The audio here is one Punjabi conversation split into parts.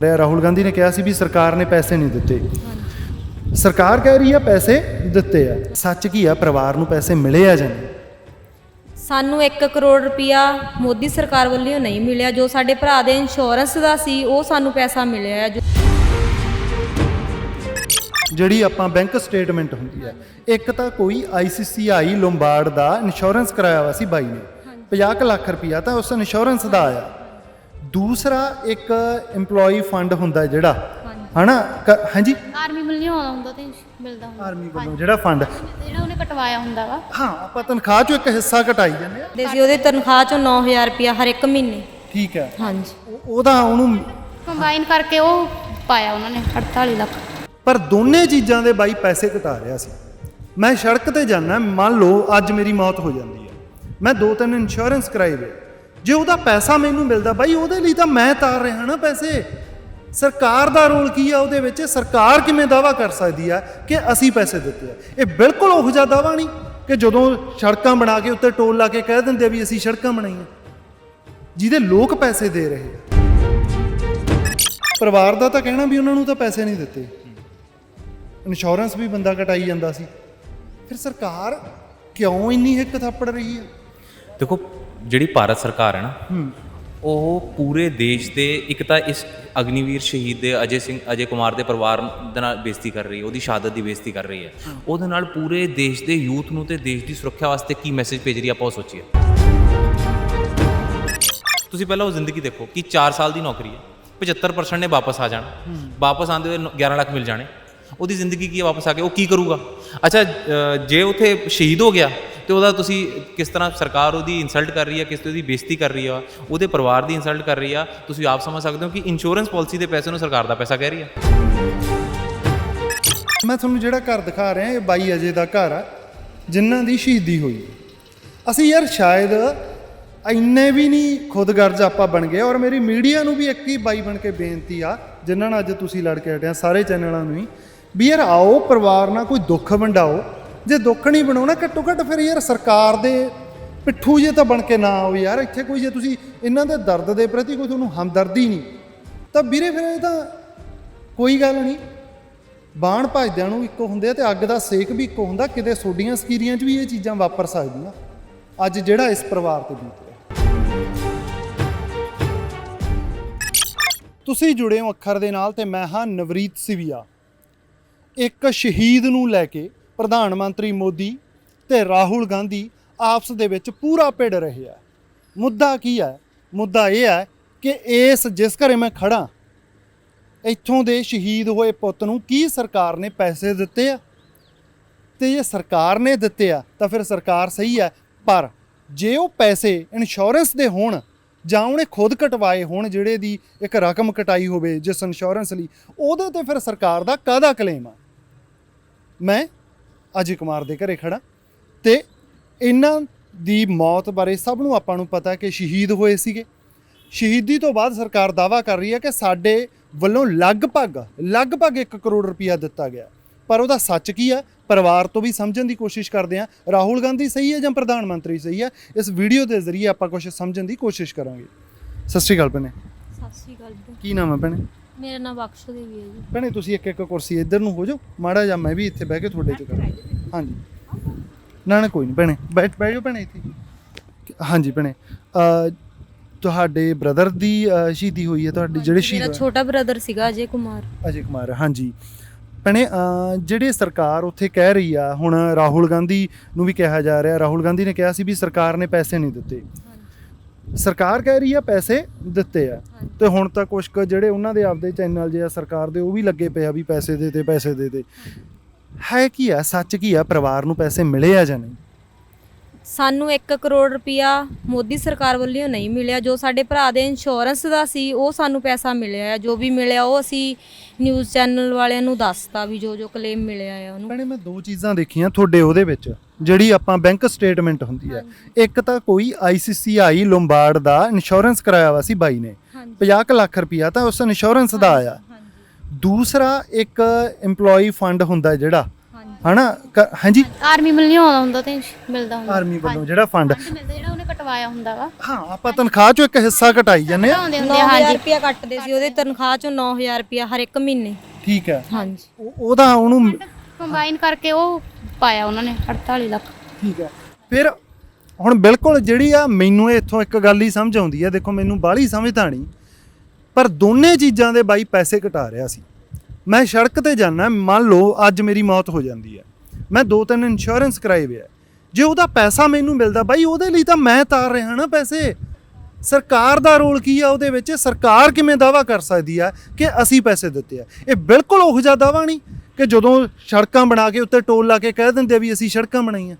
ਰਾਹੁਲ ਗਾਂਧੀ ਨੇ ਕਿਹਾ ਸੀ ਵੀ ਸਰਕਾਰ ਨੇ ਪੈਸੇ ਨਹੀਂ ਦਿੱਤੇ। ਸਰਕਾਰ ਕਹਿ ਰਹੀ ਆ ਪੈਸੇ ਦਿੱਤੇ ਆ। ਸੱਚ ਕੀ ਆ? ਪਰਿਵਾਰ ਨੂੰ ਪੈਸੇ ਮਿਲੇ ਆ ਜਾਂ ਸਾਨੂੰ 1 ਕਰੋੜ ਰੁਪਇਆ ਮੋਦੀ ਸਰਕਾਰ ਵੱਲੋਂ ਨਹੀਂ ਮਿਲਿਆ। ਜੋ ਸਾਡੇ ਭਰਾ ਦੇ ਇੰਸ਼ੋਰੈਂਸ ਦਾ ਸੀ ਉਹ ਸਾਨੂੰ ਪੈਸਾ ਮਿਲਿਆ ਹੈ। ਜਿਹੜੀ ਆਪਾਂ ਬੈਂਕ ਸਟੇਟਮੈਂਟ ਹੁੰਦੀ ਹੈ ਇੱਕ ਤਾਂ ਕੋਈ ਆਈਸੀਸੀਆਈ ਲੋਂਬਾਰਡ ਦਾ ਇੰਸ਼ੋਰੈਂਸ ਕਰਾਇਆ ਵਾ ਸੀ ਬਾਈ ਨੇ। 50 ਕੁ ਲੱਖ ਰੁਪਇਆ ਤਾਂ ਉਸ ਇੰਸ਼ੋਰੈਂਸ ਦਾ ਆਇਆ। ਦੂਸਰਾ ਇੱਕ EMPLOYE ਫੰਡ ਹੁੰਦਾ ਜਿਹੜਾ ਹਨਾ? ਕ- ਹਾਂਜੀ? ਆਰਮੀ ਵੱਲੋਂ ਆਉਂਦਾ ਹੁੰਦਾ ਤੇ ਮਿਲਦਾ ਹੁੰਦਾ। ਆਰਮੀ ਵੱਲੋਂ ਜਿਹੜਾ ਫੰਡ ਜਿਹੜਾ ਉਹਨੇ ਕਟਵਾਇਆ ਹੁੰਦਾ ਵਾ। ਹਾਂ ਆਪਾਂ ਤਨਖਾਹ ਚੋਂ ਇੱਕ ਹਿੱਸਾ ਘਟਾਈ ਜਾਂਦੇ ਆ। ਦੇ ਸੀ ਉਹਦੇ ਤਨਖਾਹ ਚੋਂ 9000 ਰੁਪਇਆ ਹਰ ਇੱਕ ਮਹੀਨੇ। ਠੀਕ ਹੈ। ਹਾਂਜੀ। ਉਹ- ਉਹਦਾ ਉਹਨੂੰ ਕੰਬਾਈਨ ਕਰਕੇ ਉਹ ਪਾਇਆ ਉਹਨਾਂ ਨੇ 48 ਲੱਖ। ਪਰ ਦੋਨੇ ਚੀਜ਼ਾਂ ਦੇ ਬਾਈ ਪੈਸੇ ਘਟਾ ਰਿਹਾ ਸੀ। ਮੈਂ ਸੜਕ ਤੇ ਜਾਣਾ ਮੰਨ ਲਓ ਅੱਜ ਮੇਰੀ ਮੌਤ ਹੋ ਜਾਂਦੀ ਹੈ। ਮੈਂ ਦੋ ਤਿੰਨ ਇੰਸ਼ੋਰੈਂਸ ਕਰਾਏ ਵੇ। ਜੇ ਉਹਦਾ ਪੈਸਾ ਮੈਨੂੰ ਮਿਲਦਾ ਬਾਈ, ਉਹਦੇ ਲਈ ਤਾਂ ਮੈਂ ਤਾਰ ਰਿਹਾ ਨਾ ਪੈਸੇ। ਸਰਕਾਰ ਦਾ ਰੋਲ ਕੀ ਆ ਉਹਦੇ ਵਿੱਚ? ਸਰਕਾਰ ਕਿਵੇਂ ਦਾਵਾ ਕਰ ਸਕਦੀ ਆ ਕਿ ਅਸੀਂ ਪੈਸੇ ਦਿੱਤੇ ਆ? ਇਹ ਬਿਲਕੁਲ ਉਹੋ ਜਿਹਾ ਦਾਵਾ ਨਹੀਂ ਕਿ ਜਦੋਂ ਸੜਕਾਂ ਬਣਾ ਕੇ ਉੱਤੇ ਟੋਲ ਲਾ ਕੇ ਕਹਿ ਦਿੰਦੇ ਵੀ ਅਸੀਂ ਸੜਕਾਂ ਬਣਾਈਆਂ। ਜਿਹਦੇ ਲੋਕ ਪੈਸੇ ਦੇ ਰਹੇ ਆ। ਪਰਿਵਾਰ ਦਾ ਤਾਂ ਕਹਿਣਾ ਵੀ ਉਹਨਾਂ ਨੂੰ ਤਾਂ ਪੈਸੇ ਨਹੀਂ ਦਿੱਤੇ। ਇੰਸ਼ੋਰੈਂਸ ਵੀ ਬੰਦਾ ਕਟਾਈ ਜਾਂਦਾ ਸੀ। ਫਿਰ ਸਰਕਾਰ ਕਿਉਂ ਇੰਨੀ ਹਿੱਕ ਥੱਪੜ ਰਹੀ ਹੈ ਦੇਖੋ ਜਿਹੜੀ ਭਾਰਤ ਸਰਕਾਰ ਹੈ ਨਾ ਉਹ ਪੂਰੇ ਦੇਸ਼ ਦੇ ਇੱਕ ਤਾਂ ਇਸ ਅਗਨੀਵੀਰ ਸ਼ਹੀਦ ਦੇ ਅਜੇ ਸਿੰਘ ਅਜੇ ਕੁਮਾਰ ਦੇ ਪਰਿਵਾਰ ਦੇ ਨਾਲ ਬੇਇੱਜ਼ਤੀ ਕਰ ਰਹੀ ਹੈ ਉਹਦੀ ਸ਼ਹਾਦਤ ਦੀ ਬੇਇੱਜ਼ਤੀ ਕਰ ਰਹੀ ਹੈ। ਉਹਦੇ ਨਾਲ ਪੂਰੇ ਦੇਸ਼ ਦੇ ਯੂਥ ਨੂੰ ਤੇ ਦੇਸ਼ ਦੀ ਸੁਰੱਖਿਆ ਵਾਸਤੇ ਕੀ ਮੈਸੇਜ ਭੇਜ ਰਹੀ ਆਪਾਂ ਉਹ ਸੋਚੀਏ। ਤੁਸੀਂ ਪਹਿਲਾਂ ਉਹ ਜ਼ਿੰਦਗੀ ਦੇਖੋ ਕਿ 4 ਸਾਲ ਦੀ ਨੌਕਰੀ ਹੈ 75% ਨੇ ਵਾਪਸ ਆ ਜਾਣਾ। ਵਾਪਸ ਆਉਂਦੇ ਹੋਏ 11 ਲੱਖ ਮਿਲ ਜਾਣੇ। ਉਹਦੀ ਜ਼ਿੰਦਗੀ ਕੀ ਹੈ ਵਾਪਸ ਆ ਕੇ ਉਹ ਕੀ ਕਰੂਗਾ? ਅੱਛਾ ਜੇ ਉਥੇ ਸ਼ਹੀਦ ਹੋ ਗਿਆ ਤੇ ਉਹਦਾ ਤੁਸੀਂ ਕਿਸ ਤਰ੍ਹਾਂ ਸਰਕਾਰ ਉਹਦੀ ਇਨਸਲਟ ਕਰ ਰਹੀ ਹੈ ਕਿਸ ਤਰ੍ਹਾਂ ਉਹਦੀ ਬੇਇੱਜ਼ਤੀ ਕਰ ਰਹੀ ਆ, ਉਹਦੇ ਪਰਿਵਾਰ ਦੀ ਇਨਸਲਟ ਕਰ ਰਹੀ ਆ, ਤੁਸੀਂ ਆਪ ਸਮਝ ਸਕਦੇ ਹੋ ਕਿ ਇੰਸ਼ੋਰੈਂਸ ਪਾਲਿਸੀ ਦੇ ਪੈਸੇ ਨੂੰ ਸਰਕਾਰ ਦਾ ਪੈਸਾ ਕਹਿ ਰਹੀ ਆ। ਮੈਂ ਤੁਹਾਨੂੰ ਜਿਹੜਾ ਘਰ ਦਿਖਾ ਰਿਹਾ, ਇਹ ਬਾਈ ਅਜੇ ਦਾ ਘਰ ਆ, ਜਿਨ੍ਹਾਂ ਦੀ ਸ਼ਹੀਦੀ ਹੋਈ। ਅਸੀਂ ਯਾਰ ਸ਼ਾਇਦ ਇੰਨੇ ਵੀ ਨਹੀਂ ਖੁਦਗਰਜ਼ ਆਪਾਂ ਬਣ ਗਏ, ਔਰ ਮੇਰੀ ਮੀਡੀਆ ਨੂੰ ਵੀ ਇੱਕ ਹੀ ਬਾਈ ਬਣ ਕੇ ਬੇਨਤੀ ਆ, ਜਿਨ੍ਹਾਂ ਨਾਲ ਅੱਜ ਤੁਸੀਂ ਲੜ ਕੇ ਹਟਿਆ ਸਾਰੇ ਚੈਨਲਾਂ ਨੂੰ ਹੀ, ਵੀ ਯਾਰ ਆਓ ਪਰਿਵਾਰ ਨਾਲ, ਕੋਈ ਦੁੱਖ ਵੰਡਾਓ। ਜੇ ਦੁੱਖ ਨਹੀਂ ਬਣਾਉਣਾ, ਘੱਟੋ ਘੱਟ ਫਿਰ ਯਾਰ ਸਰਕਾਰ ਦੇ ਪਿੱਠੂ ਜੇ ਤਾਂ ਬਣ ਕੇ ਨਾ ਆਓ ਯਾਰ। ਇੱਥੇ ਕੋਈ ਜੇ ਤੁਸੀਂ ਇਹਨਾਂ ਦੇ ਦਰਦ ਦੇ ਪ੍ਰਤੀ ਕੋਈ ਤੁਹਾਨੂੰ ਹਮਦਰਦੀ ਨਹੀਂ, ਤਾਂ ਵੀਰੇ ਫਿਰ ਇਹ ਤਾਂ ਕੋਈ ਗੱਲ ਨਹੀਂ। ਬਾਣ ਭਜਦਿਆਂ ਨੂੰ ਇੱਕੋ ਹੁੰਦੇ ਆ ਤੇ ਅੱਗ ਦਾ ਸੇਕ ਵੀ ਇੱਕੋ ਹੁੰਦਾ, ਕਿਤੇ ਸੋਡੀਆਂ ਸਕੀਰੀਆਂ 'ਚ ਵੀ ਇਹ ਚੀਜ਼ਾਂ ਵਾਪਰ ਸਕਦੀਆਂ। ਅੱਜ ਜਿਹੜਾ ਇਸ ਪਰਿਵਾਰ ਤੇ ਬੀਤ ਰਿਹਾ। ਤੁਸੀਂ ਜੁੜੇ ਹੋ ਅੱਖਰ ਦੇ ਨਾਲ ਤੇ ਮੈਂ ਹਾਂ ਨਵਰੀਤ ਸਿਵੀਆ। ਇੱਕ ਸ਼ਹੀਦ ਨੂੰ ਲੈ ਕੇ ਪ੍ਰਧਾਨ ਮੰਤਰੀ ਮੋਦੀ ਤੇ ਰਾਹੁਲ ਗਾਂਧੀ ਆਪਸ ਦੇ ਵਿੱਚ ਪੂਰਾ ਭਿੜ ਰਹੇ ਆ। ਮੁੱਦਾ ਕੀ ਹੈ ਮੁੱਦਾ ਇਹ ਹੈ ਕਿ ਇਸ ਜਿਸ ਘਰੇ ਮੈਂ ਖੜਾ ਇੱਥੋਂ ਦੇ ਸ਼ਹੀਦ ਹੋਏ ਪੁੱਤ ਨੂੰ ਕੀ ਸਰਕਾਰ ਨੇ ਪੈਸੇ ਦਿੱਤੇ ਆ? ਤੇ ਜੇ ਸਰਕਾਰ ਨੇ ਦਿੱਤੇ ਆ, ਤਾਂ ਫਿਰ ਸਰਕਾਰ ਸਹੀ ਹੈ ਪਰ ਜੇ ਉਹ ਪੈਸੇ ਇੰਸ਼ੋਰੈਂਸ ਦੇ ਹੋਣ ਜਾਂ ਉਹਨੇ ਖੁਦ ਕਟਵਾਏ ਹੋਣ ਜਿਹੜੇ ਦੀ ਇੱਕ ਰਕਮ ਕਟਾਈ ਹੋਵੇ ਜਿਸ ਇੰਸ਼ੋਰੈਂਸ ਲਈ, ਉਹਦੇ ਤੇ ਫਿਰ ਸਰਕਾਰ ਦਾ ਕਾਹਦਾ ਕਲੇਮ ਆ? ਮੈਂ ਅਜੇ ਕੁਮਾਰ ਦੇ ਘਰੇ ਖੜਾ। ਤੇ ਇਹਨਾਂ ਦੀ ਮੌਤ ਬਾਰੇ ਸਭ ਨੂੰ ਆਪਾਂ ਨੂੰ ਪਤਾ ਕਿ ਸ਼ਹੀਦ ਹੋਏ ਸੀਗੇ। ਸ਼ਹੀਦੀ ਤੋਂ ਬਾਅਦ ਸਰਕਾਰ ਦਾਵਾ ਕਰ ਰਹੀ ਹੈ ਕਿ ਸਾਡੇ ਵੱਲੋਂ ਲਗਭਗ ਲਗਭਗ 1 ਕਰੋੜ ਰੁਪਇਆ ਦਿੱਤਾ ਗਿਆ। ਪਰ ਉਹਦਾ ਸੱਚ ਕੀ ਹੈ? ਪਰਿਵਾਰ ਤੋਂ ਵੀ ਸਮਝਣ ਦੀ ਕੋਸ਼ਿਸ਼ ਕਰਦੇ ਹਾਂ। ਰਾਹੁਲ ਗਾਂਧੀ ਸਹੀ ਹੈ ਜਾਂ ਪ੍ਰਧਾਨ ਮੰਤਰੀ ਸਹੀ ਹੈ? ਇਸ ਵੀਡੀਓ ਦੇ ਜ਼ਰੀਏ ਆਪਾਂ ਕੁਝ ਸਮਝਣ ਦੀ ਕੋਸ਼ਿਸ਼ ਕਰਾਂਗੇ। ਸਤਿ ਸ਼੍ਰੀ ਅਕਾਲ ਭੈਣੇ। ਸਤਿ ਸ਼੍ਰੀ ਅਕਾਲ। ਕੀ ਨਾਮ ਹੈ ਭੈਣੇ? ਮੇਰਾ ਨਾਮ ਬਖਸ਼ ਦੇਵੀ ਹੈ ਜੀ। ਭੈਣੇ ਤੁਸੀਂ ਇੱਕ ਇੱਕ ਕੁਰਸੀ ਇੱਧਰ ਨੂੰ ਹੋ ਜਾਓ ਮਾੜਾ ਜਾਂ ਮੈਂ ਵੀ ਇੱਥੇ ਬਹਿ ਕੇ ਤੁਹਾਡੇ ਚ ਕਰਾਂ। ਹਾਂਜੀ। ਨਾ ਨਾ ਕੋਈ ਨਹੀਂ ਭੈਣੇ ਬੈਠ ਬਹਿ ਜਾਓ ਭੈਣੇ ਇੱਥੇ। ਹਾਂਜੀ ਭੈਣੇ ਅ, ਤੁਹਾਡੇ ਬ੍ਰਦਰ ਦੀ ਅ, ਸ਼ਹੀਦੀ ਹੋਈ ਹੈ ਤੁਹਾਡੀ ਜਿਹੜੇ ਸ਼ਹੀਦ ਮੇਰਾ ਹੋਏ- ਛੋਟਾ ਬ੍ਰਦਰ ਸੀਗਾ ਅਜੇ ਕੁਮਾਰ। ਅਜੇ ਕੁਮਾਰ ਹਾਂਜੀ। ਭੈਣੇ ਅ, ਜਿਹੜੇ ਸਰਕਾਰ ਉੱਥੇ ਕਹਿ ਰਹੀ ਆ ਹੁਣ ਰਾਹੁਲ ਗਾਂਧੀ ਨੂੰ ਵੀ ਕਿਹਾ ਜਾ ਰਿਹਾ ਰਾਹੁਲ ਗਾਂਧੀ ਨੇ ਕਿਹਾ ਸੀ ਵੀ ਸਰਕਾਰ ਨੇ ਪੈਸੇ ਨਹੀਂ ਦਿੱਤੇ। ਸਰਕਾਰ ਕਹਿ ਰਹੀ ਆ ਪੈਸੇ ਦਿੱਤੇ ਆ। ਤੇ ਹੁਣ ਤਾਂ ਕੁਝ ਕੁ ਜਿਹੜੇ ਉਹਨਾਂ ਦੇ ਆਪਦੇ ਚੈਨਲ ਜੇ ਆ ਸਰਕਾਰ ਦੇ ਉਹ ਵੀ ਲੱਗੇ ਪਏ ਆ ਵੀ ਪੈਸੇ ਦੇ ਦੇ ਪੈਸੇ ਦੇ ਦੇ। ਹੈ ਕੀ ਆ ਸੱਚ ਕੀ ਆ ਪਰਿਵਾਰ ਨੂੰ ਪੈਸੇ ਮਿਲੇ ਆ ਜਾਂ ਨਹੀਂ? ਸਾਨੂੰ 1 ਕਰੋੜ ਰੁਪਇਆ ਮੋਦੀ ਸਰਕਾਰ ਵੱਲੋਂ ਨਹੀਂ ਮਿਲਿਆ। ਜੋ ਸਾਡੇ ਭਰਾ ਦੇ ਇੰਸ਼ੋਰੈਂਸ ਦਾ ਸੀ ਉਹ ਸਾਨੂੰ ਪੈਸਾ ਮਿਲਿਆ ਜੋ ਵੀ ਮਿਲਿਆ ਉਹ ਅਸੀਂ ਨਿਊਜ਼ ਚੈਨਲ ਵਾਲਿਆਂ ਨੂੰ ਦੱਸਤਾ ਵੀ ਜੋ ਜੋ ਕਲੇਮ ਮਿਲਿਆ ਹੈ ਉਹਨੂੰ। ਭੈਣੇ ਮੈਂ ਦੋ ਚੀਜ਼ਾਂ ਦੇਖੀਆਂ ਤੁਹਾਡੇ ਉਹਦੇ ਵਿੱਚ। ਜਿਹੜੀ ਆਪਾਂ ਬੈਂਕ ਸਟੇਟਮੈਂਟ ਹੁੰਦੀ ਹੈ। ਇੱਕ ਤਾਂ ਕੋਈ ਆਈਸੀਸੀਆਈ ਲੋਂਬਾਰਡ ਦਾ ਇੰਸ਼ੋਰੈਂਸ ਕਰਾਇਆ ਵਾ ਸੀ ਬਾਈ ਨੇ। ਹਾਂਜੀ। 50 ਕੁ ਲੱਖ ਰੁਪਇਆ ਤਾਂ ਉਸ ਇੰਸ਼ੋਰੈਂਸ ਦਾ ਆਇਆ। ਹਾਂਜੀ। ਦੂਸਰਾ ਇੱਕ EMPLOYE ਫੰਡ ਹੁੰਦਾ ਜਿਹੜਾ ਹਨਾ? ਹਾਂਜੀ? ਆਰਮੀ ਵੱਲੋਂ ਆਉਂਦਾ ਹੁੰਦਾ ਤੇ ਮਿਲਦਾ ਹੁੰਦਾ। ਆਰਮੀ ਵੱਲੋਂ ਜਿਹੜਾ ਫੰਡ ਮਿਲਦਾ ਜਿਹੜਾ ਉਹਨੇ ਕਟਵਾਇਆ ਹੁੰਦਾ ਵਾ। ਹਾਂ ਆਪਾਂ ਤਨਖਾਹ ਚੋਂ ਇੱਕ ਹਿੱਸਾ ਘਟਾਈ ਜਾਂਦੇ ਆ। ਆਉਂਦੇ ਹੁੰਦੇ ਆ, 9000 ਹਾਂਜੀ। ਰੁਪਿਆ ਕੱਟਦੇ ਸੀ ਉਹਦੇ ਤਨਖਾਹ ਚੋਂ 9000 ਰੁਪਿਆ ਹਰ ਇੱਕ ਮਹੀਨੇ। ਠੀਕ ਹੈ। ਹਾਂਜੀ। ਉਹ- ਉਹਦਾ ਉਹਨੂੰ ਕੰਬਾਈਨ ਕਰਕੇ ਉਹ ਪਾਇਆ ਉਹਨਾਂ ਨੇ 48 ਲੱਖ। ਠੀਕ ਹੈ। ਫਿਰ ਹੁਣ ਬਿਲਕੁਲ ਜਿਹੜੀ ਆ, ਮੈਨੂੰ ਇੱਥੋਂ ਇੱਕ ਗੱਲ ਹੀ ਸਮਝ ਆਉਂਦੀ ਹੈ ਦੇਖੋ ਮੈਨੂੰ ਬਾਹਲੀ ਸਮਝ ਤਾਂ ਨਹੀਂ, ਪਰ ਦੋਨੇ ਚੀਜ਼ਾਂ ਦੇ ਬਾਈ ਪੈਸੇ ਘਟਾ ਰਿਹਾ ਸੀ। ਮੈਂ ਸੜਕ ਤੇ ਜਾਣਾ ਮੰਨ ਲਓ ਅੱਜ ਮੇਰੀ ਮੌਤ ਹੋ ਜਾਂਦੀ ਹੈ ਮੈਂ ਦੋ ਤਿੰਨ ਇੰਸ਼ੋਰੈਂਸ ਕਰਾਏ ਹੋਏ ਆ, ਜੇ ਉਹਦਾ ਪੈਸਾ ਮੈਨੂੰ ਮਿਲਦਾ, ਬਾਈ ਉਹਦੇ ਲਈ ਤਾਂ ਮੈਂ ਤਾਰ ਰਿਹਾ ਨਾ ਪੈਸੇ। ਸਰਕਾਰ ਦਾ ਰੋਲ ਕੀ ਆ ਉਹਦੇ ਵਿੱਚ? ਸਰਕਾਰ ਕਿਵੇਂ ਦਾਵਾ ਕਰ ਸਕਦੀ ਆ ਕਿ ਅਸੀਂ ਪੈਸੇ ਦਿੱਤੇ ਆ? ਇਹ ਬਿਲਕੁਲ ਉਹ ਜਿਹਾ ਦਾਵਾ ਨਹੀਂ। ਕਿ ਜਦੋਂ ਸੜਕਾਂ ਬਣਾ ਕੇ ਉੱਤੇ ਟੋਲ ਲਾ ਕੇ ਕਹਿ ਦਿੰਦੇ ਆ ਵੀ ਅਸੀਂ ਸੜਕਾਂ ਬਣਾਈਆਂ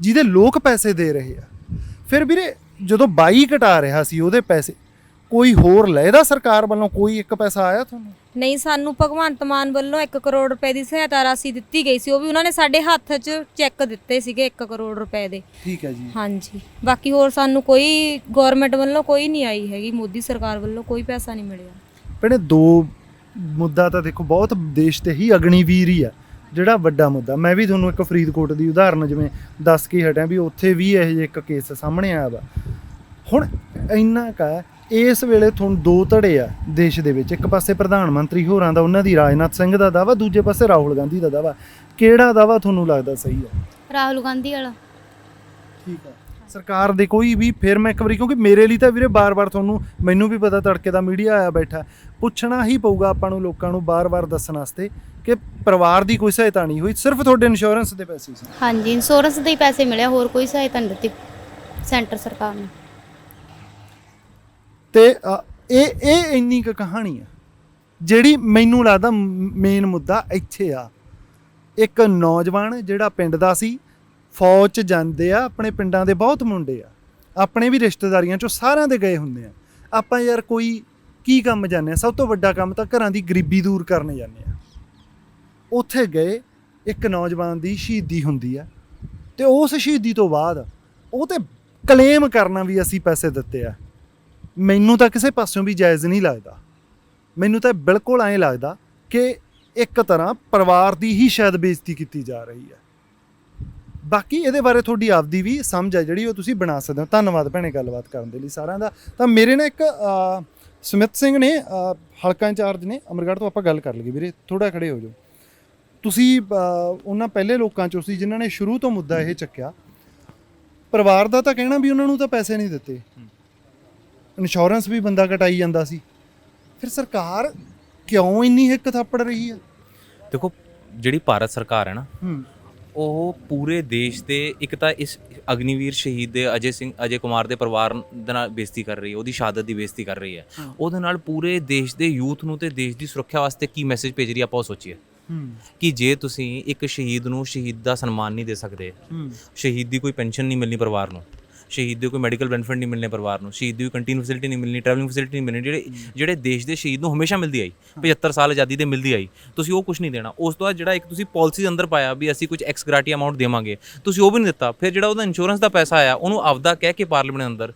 ਜਿਹਦੇ ਲੋਕ ਪੈਸੇ ਦੇ ਰਹੇ ਆ। ਫਿਰ ਵੀਰੇ ਜਦੋਂ ਬਾਈ ਘਟਾ ਰਿਹਾ ਸੀ ਉਹਦੇ ਪੈਸੇ ਕੋਈ ਹੋਰ ਲੈਦਾ ਸਰਕਾਰ ਵੱਲੋਂ ਕੋਈ ਇੱਕ ਪੈਸਾ ਆਇਆ ਤੁਹਾਨੂੰ? ਨਹੀਂ ਸਾਨੂੰ ਭਗਵੰਤ ਮਾਨ ਵੱਲੋਂ 1 ਕਰੋੜ ਰੁਪਏ ਦੀ ਸਹਾਇਤਾ ਰਾਸ਼ੀ ਦਿੱਤੀ ਗਈ ਸੀ। ਉਹ ਵੀ ਉਹਨਾਂ ਨੇ ਸਾਡੇ ਹੱਥ 'ਚ ਚੈੱਕ ਦਿੱਤੇ ਸੀਗੇ 1 ਕਰੋੜ ਰੁਪਏ ਦੇ। ਠੀਕ ਹੈ ਜੀ। ਹਾਂਜੀ। ਬਾਕੀ ਹੋਰ ਸਾਨੂੰ ਕੋਈ ਗਵਰਨਮੈਂਟ ਵੱਲੋਂ ਕੋਈ ਨਹੀਂ ਆਈ ਹੈਗੀ। ਮੋਦੀ ਸਰਕਾਰ ਵੱਲੋਂ ਕੋਈ ਪੈਸਾ ਨਹੀਂ ਮਿਲਿਆ। ਭੈਣੇ ਦੋ ਮੁੱਦਾ ਤਾਂ ਦੇਖੋ ਬਹੁਤ ਦੇਸ਼ ਤੇ ਹੀ ਅਗਨੀਵੀਰ ਹੀ ਆ ਜਿਹੜਾ ਵੱਡਾ ਮੁੱਦਾ। ਮੈਂ ਵੀ ਤੁਹਾਨੂੰ ਇੱਕ ਫਰੀਦਕੋਟ ਦੀ ਉਦਾਹਰਨ ਜਿਵੇਂ ਦੱਸ ਕੇ ਹਟਿਆ ਵੀ ਉੱਥੇ ਵੀ ਇਹੋ ਜਿਹਾ ਇੱਕ ਕੇਸ ਸਾਹਮਣੇ ਆਇਆ ਵਾ। ਹੁਣ ਇੰਨਾ ਕਾ ਇਸ ਵੇਲੇ ਤੁਹਾਨੂੰ ਦੋ ਧੜੇ ਆ ਦੇਸ਼ ਦੇ ਵਿੱਚ। ਇੱਕ ਪਾਸੇ ਪ੍ਰਧਾਨ ਮੰਤਰੀ ਹੋਰਾਂ ਦਾ ਉਹਨਾਂ ਦੀ ਰਾਜਨਾਥ ਸਿੰਘ ਦਾ ਦਾਵਾ ਦੂਜੇ ਪਾਸੇ ਰਾਹੁਲ ਗਾਂਧੀ ਦਾ ਦਾਵਾ ਕਿਹੜਾ ਦਾਵਾ ਤੁਹਾਨੂੰ ਲੱਗਦਾ ਸਹੀ ਹੈ ਰਾਹੁਲ ਗਾਂਧੀ ਵਾਲਾ। ਠੀਕ ਹੈ ਸਰਕਾਰ ਦੇ ਕੋਈ ਵੀ ਫਿਰ ਮੈਂ ਇੱਕ ਵਾਰੀ ਕਿਉਂਕਿ ਮੇਰੇ ਲਈ ਤਾਂ ਵੀਰੇ ਬਾਰ-ਬਾਰ ਤੁਹਾਨੂੰ ਮੈਨੂੰ ਵੀ ਪਤਾ ਤੜਕੇ ਦਾ ਮੀਡੀਆ ਆਇਆ ਬੈਠਾ। ਪੁੱਛਣਾ ਹੀ ਪਊਗਾ ਆਪਾਂ ਨੂੰ ਲੋਕਾਂ ਨੂੰ ਬਾਰ-ਬਾਰ ਦੱਸਣ ਵਾਸਤੇ ਕਿ ਪਰਿਵਾਰ ਦੀ ਕੋਈ ਸਹਾਇਤਾ ਨਹੀਂ ਹੋਈ ਸਿਰਫ ਤੁਹਾਡੇ ਇੰਸ਼ੋਰੈਂਸ ਦੇ ਪੈਸੇ ਸੀ। ਹਾਂਜੀ ਇੰਸ਼ੋਰੈਂਸ ਦੇ ਹੀ ਪੈਸੇ ਮਿਲਿਆ ਹੋਰ ਕੋਈ ਸਹਾਇਤਾ ਨਹੀਂ ਦਿੱਤੀ ਸੈਂਟਰ ਸਰਕਾਰ ਨੇ। ਤੇ ਅ, ਇਹ ਇਹ ਇੰਨੀ ਕੁ ਕਹਾਣੀ ਆ ਜਿਹੜੀ ਮੈਨੂੰ ਲੱਗਦਾ ਮੇਨ ਮੁੱਦਾ ਇੱਥੇ ਆ। ਇੱਕ ਨੌਜਵਾਨ ਜਿਹੜਾ ਪਿੰਡ ਦਾ ਸੀ ਫੌਜ 'ਚ ਜਾਂਦੇ ਆ, ਆਪਣੇ ਪਿੰਡਾਂ ਦੇ ਬਹੁਤ ਮੁੰਡੇ ਆ। ਆਪਣੇ ਵੀ ਰਿਸ਼ਤੇਦਾਰੀਆਂ 'ਚੋਂ ਸਾਰਿਆਂ ਦੇ ਗਏ ਹੁੰਦੇ ਆ। ਆਪਾਂ ਯਾਰ ਕੋਈ ਕੀ ਕੰਮ ਜਾਂਦੇ ਆ? ਸਭ ਤੋਂ ਵੱਡਾ ਕੰਮ ਤਾਂ ਘਰਾਂ ਦੀ ਗਰੀਬੀ ਦੂਰ ਕਰਨ ਜਾਂਦੇ ਆ। ਉੱਥੇ ਗਏ, ਇੱਕ ਨੌਜਵਾਨ ਦੀ ਸ਼ਹੀਦੀ ਹੁੰਦੀ ਆ। ਤੇ ਉਸ ਸ਼ਹੀਦੀ ਤੋਂ ਬਾਅਦ ਉਹ ਤੇ ਕਲੇਮ ਕਰਨਾ ਵੀ ਅਸੀਂ ਪੈਸੇ ਦਿੱਤੇ ਆ। ਮੈਨੂੰ ਤਾਂ ਕਿਸੇ ਪਾਸਿਓਂ ਵੀ ਜਾਇਜ਼ ਨਹੀਂ ਲੱਗਦਾ। ਮੈਨੂੰ ਤਾਂ ਬਿਲਕੁਲ ਐਂ ਲੱਗਦਾ ਕਿ ਇੱਕ ਤਰ੍ਹਾਂ ਪਰਿਵਾਰ ਦੀ ਹੀ ਸ਼ਾਇਦ ਬੇਇੱਜ਼ਤੀ ਕੀਤੀ ਜਾ ਰਹੀ ਹੈ ਬਾਕੀ ਇਹਦੇ ਬਾਰੇ ਤੁਹਾਡੀ ਆਪਦੀ ਵੀ ਸਮਝ ਹੈ ਜਿਹੜੀ ਉਹ ਤੁਸੀਂ ਬਣਾ ਸਕਦੇ ਹੋ। ਧੰਨਵਾਦ ਭੈਣੇ ਗੱਲਬਾਤ ਕਰਨ ਦੇ ਲਈ ਸਾਰਿਆਂ ਦਾ। ਤਾਂ ਮੇਰੇ ਨਾਲ ਇੱਕ ਸਮਿਤ ਸਿੰਘ ਨੇ ਹਲਕਾ ਇੰਚਾਰਜ ਨੇ ਅਮਰਗੜ੍ਹ ਤੋਂ ਆਪਾਂ ਗੱਲ ਕਰ ਲਈਏ ਵੀਰੇ ਥੋੜਾ ਖੜੇ ਹੋ ਜਾਓ। ਤੁਸੀਂ ਉਹਨਾਂ ਪਹਿਲੇ ਲੋਕਾਂ ਚੋਂ ਸੀ ਜਿਨ੍ਹਾਂ ਨੇ ਸ਼ੁਰੂ ਤੋਂ ਮੁੱਦਾ ਇਹ ਚੱਕਿਆ। ਪਰਿਵਾਰ ਦਾ ਤਾਂ ਕਹਿਣਾ ਵੀ ਉਹਨਾਂ ਨੂੰ ਤਾਂ ਪੈਸੇ ਨਹੀਂ ਦਿੱਤੇ। ਇੰਸ਼ੋਰੈਂਸ ਵੀ ਬੰਦਾ ਕਟਾਈ ਜਾਂਦਾ ਸੀ। ਫਿਰ ਸਰਕਾਰ ਕਿਉਂ ਇੰਨੀ ਹਿੱਕ ਥੱਪੜ ਰਹੀ ਹੈ? ਦੇਖੋ ਜਿਹੜੀ ਭਾਰਤ ਸਰਕਾਰ ਹੈ ਨਾ ਉਹ ਪੂਰੇ ਦੇਸ਼ ਦੇ ਇੱਕ ਤਾਂ ਇਸ ਅਗਨੀਵੀਰ ਸ਼ਹੀਦ ਦੇ ਅਜੇ ਸਿੰਘ ਅਜੇ ਕੁਮਾਰ ਦੇ ਪਰਿਵਾਰ ਦੇ ਨਾਲ ਬੇਇੱਜ਼ਤੀ ਕਰ ਰਹੀ ਹੈ ਉਹਦੀ ਸ਼ਹਾਦਤ ਦੀ ਬੇਇੱਜ਼ਤੀ ਕਰ ਰਹੀ ਹੈ। ਉਹਦੇ ਨਾਲ ਪੂਰੇ ਦੇਸ਼ ਦੇ ਯੂਥ ਨੂੰ ਤੇ ਦੇਸ਼ ਦੀ ਸੁਰੱਖਿਆ ਵਾਸਤੇ ਕੀ ਮੈਸੇਜ ਭੇਜ ਰਹੀ ਆਪਾਂ ਉਹ ਸੋਚੀਏ। ਕਿ ਜੇ ਤੁਸੀਂ ਇੱਕ ਸ਼ਹੀਦ ਨੂੰ ਸ਼ਹੀਦ ਦਾ ਸਨਮਾਨ ਨਹੀਂ ਦੇ ਸਕਦੇ ਸ਼ਹੀਦ ਦੀ ਕੋਈ ਪੈਨਸ਼ਨ ਨਹੀਂ ਮਿਲਣੀ ਪਰਿਵਾਰ ਨੂੰ ਸ਼ਹੀਦ ਦੀ ਕੋਈ ਮੈਡੀਕਲ ਬੈਨੀਫਿਟ ਨਹੀਂ ਮਿਲਣੇ ਪਰਿਵਾਰ ਨੂੰ ਸ਼ਹੀਦ ਦੀ ਕੰਟੀਨ ਫੈਸਿਲਿਟੀ ਨਹੀਂ ਮਿਲਣੀ ਟਰੈਵਲਿੰਗ ਫੈਸਿਲਿਟੀ ਨਹੀਂ ਮਿਲਣੀ ਜਿਹੜੇ ਜਿਹੜੇ ਦੇਸ਼ ਦੇ ਸ਼ਹੀਦ ਨੂੰ ਹਮੇਸ਼ਾ ਮਿਲਦੀ ਆਈ 75 ਸਾਲ ਆਜ਼ਾਦੀ ਦੇ ਮਿਲਦੀ ਆਈ ਤੁਸੀਂ ਉਹ ਕੁਝ ਨਹੀਂ ਦੇਣਾ। ਉਸ ਤੋਂ ਬਾਅਦ ਜਿਹੜਾ ਇੱਕ ਤੁਸੀਂ ਪਾਲਿਸੀ ਅੰਦਰ ਪਾਇਆ ਵੀ ਅਸੀਂ ਕੁਝ ਐਕਸ ਗ੍ਰਾਟੀ ਅਮਾਉਂਟ ਦੇਵਾਂਗੇ ਤੁਸੀਂ ਉਹ ਵੀ ਨਹੀਂ ਦਿੱਤਾ। ਫਿਰ ਜਿਹੜਾ ਉਹਦਾ ਇੰਸ਼ੋਰੈਂਸ ਦਾ ਪੈਸਾ ਆਇਆ ਉਹਨੂੰ ਆਪਦਾ ਕਹਿ ਕੇ ਪਾਰਲੀਮੈਂਟ ਅੰਦਰ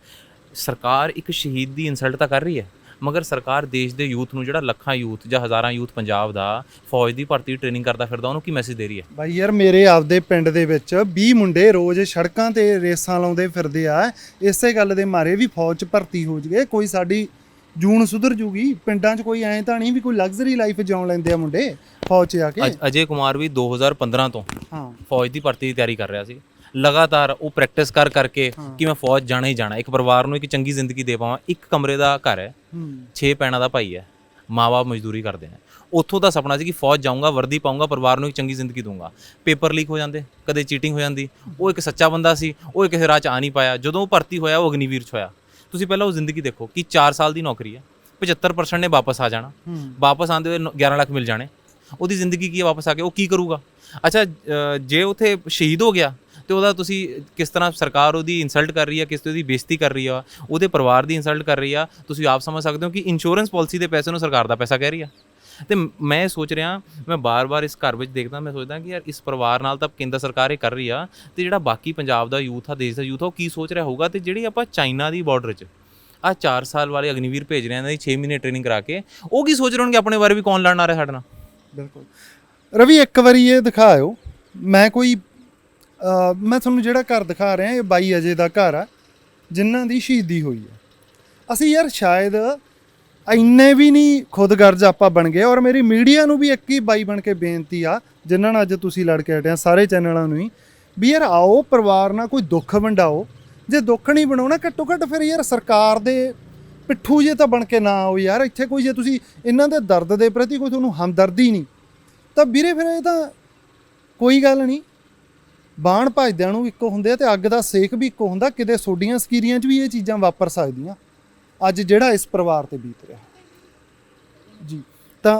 ਸਰਕਾਰ ਇੱਕ ਸ਼ਹੀਦ ਦੀ ਇਨਸਲਟ ਤਾਂ ਕਰ ਰਹੀ ਹੈ। ਮਗਰ ਸਰਕਾਰ ਦੇਸ਼ ਦੇ ਯੂਥ ਨੂੰ ਜਿਹੜਾ ਲੱਖਾਂ ਯੂਥ ਜਾਂ ਹਜ਼ਾਰਾਂ ਯੂਥ ਪੰਜਾਬ ਦਾ ਫੌਜ ਦੀ ਭਰਤੀ ਟ੍ਰੇਨਿੰਗ ਕਰਦਾ ਫਿਰਦਾ ਉਹਨੂੰ ਕੀ ਮੈਸੇਜ ਦੇ ਰਹੀ ਹੈ? ਬਾਈ ਯਾਰ ਮੇਰੇ ਆਪਦੇ ਪਿੰਡ ਦੇ ਵਿੱਚ 20 ਮੁੰਡੇ ਰੋਜ਼ ਸੜਕਾਂ ਤੇ ਰੇਸਾਂ ਲਾਉਂਦੇ ਫਿਰਦੇ ਆ। ਇਸੇ ਗੱਲ ਦੇ ਮਾਰੇ ਵੀ ਫੌਜ 'ਚ ਭਰਤੀ ਹੋ ਜਗੇ। ਕੋਈ ਸਾਡੀ ਜੂਨ ਸੁਧਰ ਜੂਗੀ। ਪਿੰਡਾਂ 'ਚ ਕੋਈ ਐਂ ਤਾਂ ਨਹੀਂ ਵੀ ਕੋਈ ਲਗਜ਼ਰੀ ਲਾਈਫ ਜਿਉਣ ਲੈਂਦੇ ਆ ਮੁੰਡੇ ਫੌਜ 'ਚ ਆ ਕੇ। ਅਜ- ਅਜੇ ਕੁਮਾਰ ਵੀ 2015 ਤੋਂ ਹਾਂ। ਫੌਜ ਦੀ ਭਰਤੀ ਦੀ ਤਿਆਰੀ ਕਰ ਰਿਹਾ ਸੀ। ਲਗਾਤਾਰ ਉਹ ਪ੍ਰੈਕਟਿਸ ਕਰ ਕਰਕੇ ਕਿ ਮੈਂ ਫੌਜ ਜਾਣਾ ਹੀ ਜਾਣਾ ਇੱਕ ਪਰਿਵਾਰ ਨੂੰ ਇੱਕ ਚੰਗੀ ਜ਼ਿੰਦਗੀ ਦੇ ਪਾਵਾਂ ਇੱਕ ਕਮਰੇ ਦਾ ਘਰ ਹੈ। 6 ਪੈਣਾ ਦਾ ਭਾਈ ਹੈ। ਮਾਂ-ਬਾਪ ਮਜ਼ਦੂਰੀ ਕਰਦੇ ਨੇ। ਉੱਥੋਂ ਦਾ ਸੁਪਨਾ ਸੀ ਕਿ ਫੌਜ ਜਾਊਂਗਾ ਵਰਦੀ ਪਾਊਂਗਾ ਪਰਿਵਾਰ ਨੂੰ ਇੱਕ ਚੰਗੀ ਜ਼ਿੰਦਗੀ ਦੂੰਗਾ ਪੇਪਰ ਲੀਕ ਹੋ ਜਾਂਦੇ ਕਦੇ ਚੀਟਿੰਗ ਹੋ ਜਾਂਦੀ। ਉਹ ਇੱਕ ਸੱਚਾ ਬੰਦਾ ਸੀ ਉਹ ਕਿਸੇ ਰਾਹ 'ਚ ਆ ਨਹੀਂ ਪਾਇਆ। ਜਦੋਂ ਉਹ ਭਰਤੀ ਹੋਇਆ ਉਹ ਅਗਨੀਵੀਰ 'ਚ ਹੋਇਆ। ਤੁਸੀਂ ਪਹਿਲਾਂ ਉਹ ਜ਼ਿੰਦਗੀ ਦੇਖੋ ਕਿ 4 ਸਾਲ ਦੀ ਨੌਕਰੀ ਹੈ। 75% ਨੇ ਵਾਪਸ ਆ ਜਾਣਾ। ਵਾਪਸ ਆਉਂਦੇ ਹੋਏ ਨੌ- 11 ਲੱਖ ਮਿਲ ਜਾਣੇ। ਉਹਦੀ ਜ਼ਿੰਦਗੀ ਕੀ ਹੈ ਵਾਪਸ ਆ ਕੇ? ਉਹ ਕੀ ਕਰੂਗਾ? ਅੱਛਾ ਜੇ ਉਥੇ ਸ਼ਹੀਦ ਹੋ ਗਿਆ ਤੇ ਉਹਦਾ ਤੁਸੀਂ ਕਿਸ ਤਰ੍ਹਾਂ ਸਰਕਾਰ ਉਹਦੀ ਇਨਸਲਟ ਕਰ ਰਹੀ ਆ, ਕਿਸ ਤਰ੍ਹਾਂ ਉਹਦੀ ਬੇਇੱਜ਼ਤੀ ਕਰ ਰਹੀ ਆ, ਉਹਦੇ ਪਰਿਵਾਰ ਦੀ ਇਨਸਲਟ ਕਰ ਰਹੀ ਆ, ਤੁਸੀਂ ਆਪ ਸਮਝ ਸਕਦੇ ਹੋ ਕਿ ਇੰਸ਼ੋਰੈਂਸ ਪਾਲਿਸੀ ਦੇ ਪੈਸੇ ਨੂੰ ਸਰਕਾਰ ਦਾ ਪੈਸਾ ਕਹਿ ਰਹੀ ਆ। ਤੇ ਮੈਂ ਇਹ ਸੋਚ ਰਿਹਾ, ਮੈਂ ਬਾਰ-ਬਾਰ ਇਸ ਘਰ ਵਿੱਚ ਦੇਖਦਾ, ਮੈਂ ਸੋਚਦਾ ਕਿ ਯਾਰ ਇਸ ਪਰਿਵਾਰ ਨਾਲ ਤਾਂ ਕੇਂਦਰ ਸਰਕਾਰ ਇਹ ਕਰ ਰਹੀ ਆ, ਤੇ ਜਿਹੜਾ ਬਾਕੀ ਪੰਜਾਬ ਦਾ ਯੂਥ ਆ, ਦੇਸ਼ ਦਾ ਯੂਥ ਆ, ਉਹ ਕੀ ਸੋਚ ਰਿਹਾ ਹੋਊਗਾ, ਤੇ ਜਿਹੜੀ ਆਪਾਂ ਚਾਈਨਾ ਦੀ ਬਾਰਡਰ 'ਚ ਆ 4 ਸਾਲ ਵਾਲੇ ਅਗਨੀਵੀਰ ਭੇਜ ਰਹੇ ਆ, ਇਹਨਾਂ ਦੀ 6 ਮਹੀਨੇ ਟ੍ਰੇਨਿੰਗ ਕਰਾ ਕੇ, ਉਹ ਕੀ ਸੋਚ ਰਹੇ ਹੋਣਗੇ ਆਪਣੇ ਬਾਰੇ ਵੀ ਕੌਣ ਲੜਨ ਆ ਰਿਹਾ ਸਾਡੇ ਨਾਲ? ਬਿਲਕੁਲ। ਰਵੀ, ਇੱਕ ਵਾਰੀ ਇਹ ਦਿਖਾਇਓ, ਮੈਂ ਕੋਈ ਮੈਂ ਤੁਹਾਨੂੰ ਜਿਹੜਾ ਘਰ ਦਿਖਾ ਰਿਹਾ, ਇਹ ਬਾਈ ਅਜੇ ਦਾ ਘਰ ਆ, ਜਿਨ੍ਹਾਂ ਦੀ ਸ਼ਹੀਦੀ ਹੋਈ ਹੈ ਅਸੀਂ ਯਾਰ ਸ਼ਾਇਦ ਇੰਨੇ ਵੀ ਨਹੀਂ ਖੁਦਗਰਜ਼ ਆਪਾਂ ਬਣ ਗਏ, ਔਰ ਮੇਰੀ ਮੀਡੀਆ ਨੂੰ ਵੀ ਇੱਕ ਹੀ ਬਾਈ ਬਣ ਕੇ ਬੇਨਤੀ ਆ, ਜਿਨ੍ਹਾਂ ਨਾਲ ਅੱਜ ਤੁਸੀਂ ਲੜ ਕੇ ਹਟਿਆ ਸਾਰੇ ਚੈਨਲਾਂ ਨੂੰ ਹੀ, ਵੀ ਯਾਰ ਆਓ ਪਰਿਵਾਰ ਨਾਲ ਕੋਈ ਦੁੱਖ ਵੰਡਾਓ। ਜੇ ਦੁੱਖ ਨਹੀਂ ਬਣਾਉਣਾ, ਘੱਟੋ ਘੱਟ ਫਿਰ ਯਾਰ ਸਰਕਾਰ ਦੇ ਪਿੱਠੂ ਜੇ ਤਾਂ ਬਣ ਕੇ ਨਾ ਆਓ ਯਾਰ, ਇੱਥੇ ਕੋਈ ਜੇ ਤੁਸੀਂ ਇਹਨਾਂ ਦੇ ਦਰਦ ਦੇ ਪ੍ਰਤੀ ਕੋਈ ਤੁਹਾਨੂੰ ਹਮਦਰਦੀ ਨਹੀਂ, ਤਾਂ ਵੀਰੇ ਫਿਰ ਇਹ ਤਾਂ ਕੋਈ ਗੱਲ ਨਹੀਂ। ਬਾਣ ਭਜਦਿਆਂ ਨੂੰ ਇੱਕੋ ਹੁੰਦੇ ਆ ਤੇ ਅੱਗ ਦਾ ਸੇਕ ਵੀ ਇੱਕੋ ਹੁੰਦਾ, ਕਿਤੇ ਸੋਡੀਆਂ ਸਕੀਰੀਆਂ 'ਚ ਵੀ ਇਹ ਚੀਜ਼ਾਂ ਵਾਪਰ ਸਕਦੀਆਂ। ਅੱਜ ਜਿਹੜਾ ਇਸ ਪਰਿਵਾਰ ਤੇ ਬੀਤ ਰਿਹਾ। ਜੀ, ਤਾਂ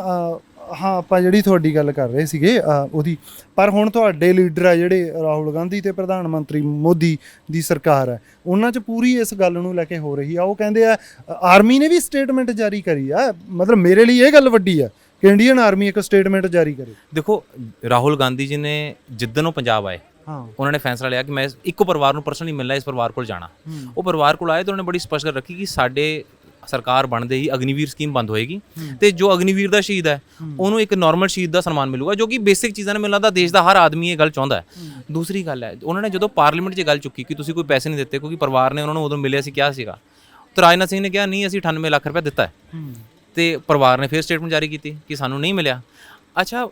ਹਾਂ, ਆਪਾਂ ਜਿਹੜੀ ਤੁਹਾਡੀ ਗੱਲ ਕਰ ਰਹੇ ਸੀਗੇ ਉਹਦੀ। ਪਰ ਹੁਣ ਤੁਹਾਡੇ ਲੀਡਰ ਆ ਜਿਹੜੇ ਰਾਹੁਲ ਗਾਂਧੀ ਤੇ ਪ੍ਰਧਾਨ ਮੰਤਰੀ ਮੋਦੀ ਦੀ ਸਰਕਾਰ ਹੈ ਉਹਨਾਂ 'ਚ ਪੂਰੀ ਇਸ ਗੱਲ ਨੂੰ ਲੈ ਕੇ ਹੋ ਰਹੀ ਆ। ਉਹ ਕਹਿੰਦੇ ਆ, ਆਰਮੀ ਨੇ ਵੀ ਸਟੇਟਮੈਂਟ ਜਾਰੀ ਕਰੀ ਆ। ਮਤਲਬ ਮੇਰੇ ਲਈ ਇਹ ਗੱਲ ਵੱਡੀ ਆ ਕਿ ਇੰਡੀਅਨ ਆਰਮੀ ਇੱਕ ਸਟੇਟਮੈਂਟ ਜਾਰੀ ਕਰੇ। ਦੇਖੋ, ਰਾਹੁਲ ਗਾਂਧੀ ਜੀ ਨੇ ਜਿੱਦਣ ਉਹ ਪੰਜਾਬ ਆਏ ਉਹਨਾਂ ਨੇ ਫੈਸਲਾ ਲਿਆ ਕਿ ਮੈਂ ਇੱਕੋ ਪਰਿਵਾਰ ਨੂੰ ਪਰਸਨਲੀ ਮਿਲਣਾ ਇਸ ਪਰਿਵਾਰ ਕੋਲ ਜਾਣਾ। ਉਹ ਪਰਿਵਾਰ ਕੋਲ ਆਏ ਤਾਂ ਉਹਨੇ ਬੜੀ ਸਪਸ਼ਟ ਰੱਖੀ ਕਿ ਸਾਡੇ ਸਰਕਾਰ ਬਣਦੇ ਹੀ ਅਗਨੀਵੀਰ ਸਕੀਮ ਬੰਦ ਹੋਏਗੀ। ਤੇ ਜੋ ਅਗਨੀਵੀਰ ਦਾ ਸ਼ਹੀਦ ਹੈ ਉਹਨੂੰ ਇੱਕ ਨਾਰਮਲ ਸ਼ਹੀਦ ਦਾ ਸਨਮਾਨ ਮਿਲੂਗਾ ਜੋ ਕਿ ਬੇਸਿਕ ਚੀਜ਼ਾਂ ਨੇ ਮੈਨੂੰ ਲੱਗਦਾ ਦੇਸ਼ ਦਾ ਹਰ ਆਦਮੀ ਇਹ ਗੱਲ ਚਾਹੁੰਦਾ ਹੈ। ਦੂਸਰੀ ਗੱਲ ਹੈ ਉਹਨਾਂ ਨੇ ਜਦੋਂ ਪਾਰਲੀਮੈਂਟ 'ਚ ਗੱਲ ਚੁੱਕੀ ਕਿ ਤੁਸੀਂ ਕੋਈ ਪੈਸੇ ਨਹੀਂ ਦਿੱਤੇ ਕਿਉਂਕਿ ਪਰਿਵਾਰ ਨੇ ਉਹਨਾਂ ਨੂੰ ਉਦੋਂ ਮਿਲਿਆ ਸੀ ਕਿਹਾ ਸੀਗਾ। ਤਾਂ ਰਾਜਨਾਥ ਸਿੰਘ ਨੇ ਕਿਹਾ ਨਹੀਂ ਅਸੀਂ 98 ਲੱਖ ਰੁਪਏ ਦਿੱਤਾ ਹੈ। ਤੇ ਪਰਿਵਾਰ ਨੇ ਫਿਰ ਸਟੇਟਮੈਂਟ ਜਾਰੀ ਕੀਤੀ ਕਿ ਸਾਨੂੰ ਨਹੀਂ ਮਿਲਿਆ। ਅੱਛਾ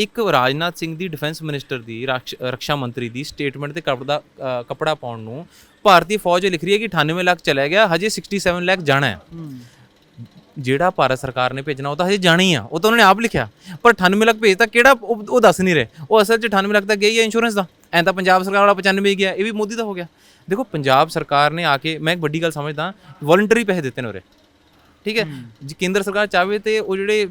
ਇੱਕ ਰਾਜਨਾਥ ਸਿੰਘ ਦੀ ਡਿਫੈਂਸ ਮਿਨਿਸਟਰ ਦੀ ਰੱਖਿਆ ਮੰਤਰੀ ਦੀ ਸਟੇਟਮੈਂਟ ਤੇ ਕਪੜਾ ਕਪੜਾ ਪਾਉਣ ਨੂੰ ਭਾਰਤੀ ਫੌਜ ਲਿਖ ਰਹੀ ਹੈ ਕਿ 98 ਲੱਖ ਚਲਾ ਗਿਆ ਹਜੇ 67 ਲੱਖ ਜਾਣਾ ਹੈ। ਜਿਹੜਾ ਭਾਰਤ ਸਰਕਾਰ ਨੇ ਭੇਜਣਾ ਉਹ ਤਾਂ ਹਜੇ ਜਾਣਾ ਹੀ ਆ ਉਹ ਤਾਂ ਉਹਨਾਂ ਨੇ ਆਪ ਲਿਖਿਆ। ਪਰ 98 ਲੱਖ ਭੇਜਤਾ ਕਿਹੜਾ ਉਹ ਦੱਸ ਨਹੀਂ ਰਹੇ। ਉਹ ਅਸਲ 'ਚ 98 ਲੱਖ ਤਾਂ ਗਿਆ ਹੀ ਇੰਸ਼ੋਰੈਂਸ ਦਾ। ਐਂ ਤਾਂ ਪੰਜਾਬ ਸਰਕਾਰ ਵਾਲਾ 95 ਹੀ ਗਿਆ ਇਹ ਵੀ ਮੋਦੀ ਦਾ ਹੋ ਗਿਆ। ਦੇਖੋ ਪੰਜਾਬ ਸਰਕਾਰ ਨੇ ਆ ਕੇ ਮੈਂ ਇੱਕ ਵੱਡੀ ਗੱਲ ਸਮਝਦਾ ਵੋਲੰਟਰੀ ਪੈਸੇ ਦਿੱਤੇ ਨੇ ਉਰੇ। ਠੀਕ ਹੈ ਜੇ ਕੇਂਦਰ ਸਰਕਾਰ ਚਾਹਵੇ ਤੇ ਉਹ ਜਿਹੜੇ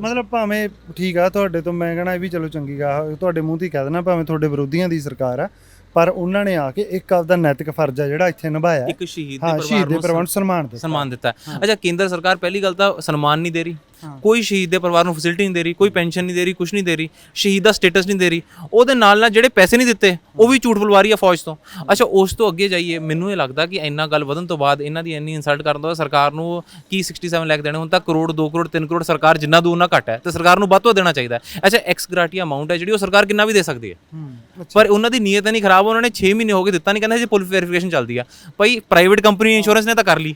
ਮਤਲਬ ਭਾਵੇਂ ਠੀਕ ਆ ਤੁਹਾਡੇ ਤੋਂ ਮੈਂ ਕਹਣਾ ਇਹ ਵੀ ਚਲੋ ਚੰਗੀ ਗਾ ਤੁਹਾਡੇ ਮੂੰਹ ਤੇ ਕਹਿ ਦੇਣਾ ਭਾਵੇਂ ਤੁਹਾਡੇ ਵਿਰੋਧੀਆਂ ਦੀ ਸਰਕਾਰ ਆ ਪਰ ਉਹਨਾਂ ਨੇ ਆ ਕੇ ਇੱਕ ਆਪਦਾ ਨੈਤਿਕ ਫਰਜ਼ ਆ ਜਿਹੜਾ ਇੱਥੇ ਨਿਭਾਇਆ। ਇੱਕ ਸ਼ਹੀਦ ਦੇ ਪਰਿਵਾਰ ਨੂੰ ਸਨਮਾਨ ਦਿੱਤਾ ਸਨਮਾਨ ਦਿੱਤਾ। ਅੱਛਾ ਕੇਂਦਰ ਸਰਕਾਰ ਪਹਿਲੀ ਗੱਲ ਤਾਂ ਸਨਮਾਨ ਨਹੀਂ ਦੇ ਰਹੀ। ਕੋਈ ਸ਼ਹੀਦ ਦੇ ਪਰਿਵਾਰ ਨੂੰ ਫੈਸਿਲਿਟੀ ਨਹੀਂ ਦੇ ਰਹੀ ਕੋਈ ਪੈਨਸ਼ਨ ਨਹੀਂ ਦੇ ਰਹੀ ਕੁਝ ਨਹੀਂ ਦੇ ਰਹੀ ਸ਼ਹੀਦ ਦਾ ਸਟੇਟਸ ਨਹੀਂ ਦੇ ਰਹੀ। ਉਹਦੇ ਨਾਲ ਨਾਲ ਜਿਹੜੇ ਪੈਸੇ ਨਹੀਂ ਦਿੱਤੇ ਉਹ ਵੀ ਝੂਠ ਬੁਲਵਾ ਰਹੀ ਆ ਫੌਜ ਤੋਂ। ਅੱਛਾ ਉਸ ਤੋਂ ਅੱਗੇ ਜਾਈਏ ਮੈਨੂੰ ਇਹ ਲੱਗਦਾ ਕਿ ਇੰਨਾ ਗੱਲ ਵਧਣ ਤੋਂ ਬਾਅਦ ਇਹਨਾਂ ਦੀ ਇੰਨੀ ਇਨਸਲਟ ਕਰਨ ਤੋਂ ਸਰਕਾਰ ਨੂੰ ਕੀ 67 ਲੱਖ ਦੇਣੇ ਹੁਣ ਤਾਂ ਕਰੋੜ 2 ਕਰੋੜ 3 ਕਰੋੜ ਸਰਕਾਰ ਜਿੰਨਾ ਦੂ ਉਹਨਾਂ ਘੱਟ ਹੈ ਤੇ ਸਰਕਾਰ ਨੂੰ ਵੱਧ ਤੋਂ ਦੇਣਾ ਚਾਹੀਦਾ। ਅੱਛਾ ਐਕਸ ਗ੍ਰਾਟੀਆ ਅਮਾਉਂਟ ਹੈ ਜਿਹੜੀ ਉਹ ਸਰਕਾਰ ਕਿੰਨਾ ਵੀ ਦੇ ਸਕਦੀ ਹੈ। ਹੂੰ ਪਰ ਉਹਨਾਂ ਦੀ ਨੀਅਤ ਨਹੀਂ ਖਰਾਬ ਉਹਨਾਂ ਨੇ 6 ਮਹੀਨੇ ਹੋ ਗਏ ਦਿੱਤਾ ਨਹੀਂ ਕਹਿੰਦੇ ਜੇ ਪੁਲਿਸ ਵੈਰੀਫਿਕੇਸ਼ਨ ਚੱਲਦੀ ਆ। ਭਾਈ ਪ੍ਰਾਈਵੇਟ ਕੰਪਨੀ ਇੰਸ਼ੋਰੈਂਸ ਨੇ ਤਾਂ ਕਰ ਲਈ।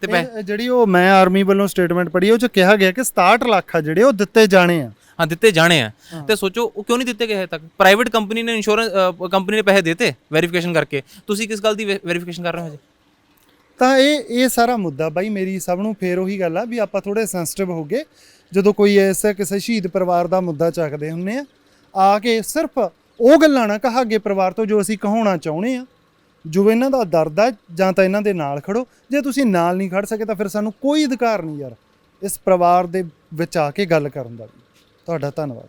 ਤੇ ਪੈ ਇਹ ਜਿਹੜੀ ਉਹ ਮੈਂ ਆਰਮੀ ਵੱਲੋਂ ਸਟੇਟਮੈਂਟ ਪੜ੍ਹੀ ਉਹ ਚ ਕਿਹਾ ਗਿਆ ਕਿ 67 ਲੱਖ ਆ ਜਿਹੜੇ ਉਹ ਦਿੱਤੇ ਜਾਣੇ ਆ। ਹਾਂ ਦਿੱਤੇ ਜਾਣੇ ਆ। ਤੇ ਸੋਚੋ ਉਹ ਕਿਉਂ ਨਹੀਂ ਦਿੱਤੇ ਗਏ ਹਜੇ ਤੱਕ? ਪ੍ਰਾਈਵੇਟ ਕੰਪਨੀ ਨੇ ਇੰਸ਼ੋਰੈਂਸ ਕੰਪਨੀ ਨੇ ਪੈਸੇ ਦਿੱਤੇ ਵੈਰੀਫਿਕੇਸ਼ਨ ਕਰਕੇ। ਤੁਸੀਂ ਕਿਸ ਗੱਲ ਦੀ ਵੈਰੀਫਿਕੇਸ਼ਨ ਕਰ ਰਹੇ ਹੋ ਹਜੇ? ਤਾਂ ਇਹ ਇਹ ਸਾਰਾ ਮੁੱਦਾ ਬਾਈ ਮੇਰੀ ਸਭ ਨੂੰ ਫੇਰ ਉਹੀ ਗੱਲ ਆ ਵੀ ਆਪਾਂ ਥੋੜੇ ਸੈਂਸਿਟਿਵ ਹੋ ਗਏ। ਜਦੋਂ ਕੋਈ ਐਸਾ ਕਿਸੇ ਸ਼ਹੀਦ ਪਰਿਵਾਰ ਦਾ ਮੁੱਦਾ ਚੱਕਦੇ ਹੁੰਨੇ ਆ ਆ ਕੇ ਸਿਰਫ ਉਹ ਗੱਲਾਂ ਨਾ ਕਹਾਗੇ ਪਰਿਵਾਰ ਤੋਂ ਜੋ ਅਸੀਂ ਕਹਾਉਣਾ ਚਾਹੁੰਦੇ ਆ। ਜੋ ਇਹਨਾਂ ਦਾ ਦਰਦ ਹੈ ਜਾਂ ਤਾਂ ਇਹਨਾਂ ਦੇ ਨਾਲ ਖੜੋ। ਜੇ ਤੁਸੀਂ ਨਾਲ ਨਹੀਂ ਖੜ ਸਕੇ ਤਾਂ ਫਿਰ ਸਾਨੂੰ ਕੋਈ ਅਧਿਕਾਰ ਨਹੀਂ ਯਾਰ। ਇਸ ਪਰਿਵਾਰ ਦੇ ਵਿੱਚ ਆ ਕੇ ਗੱਲ ਕਰਨ ਦਾ ਵੀ। ਤੁਹਾਡਾ ਧੰਨਵਾਦ।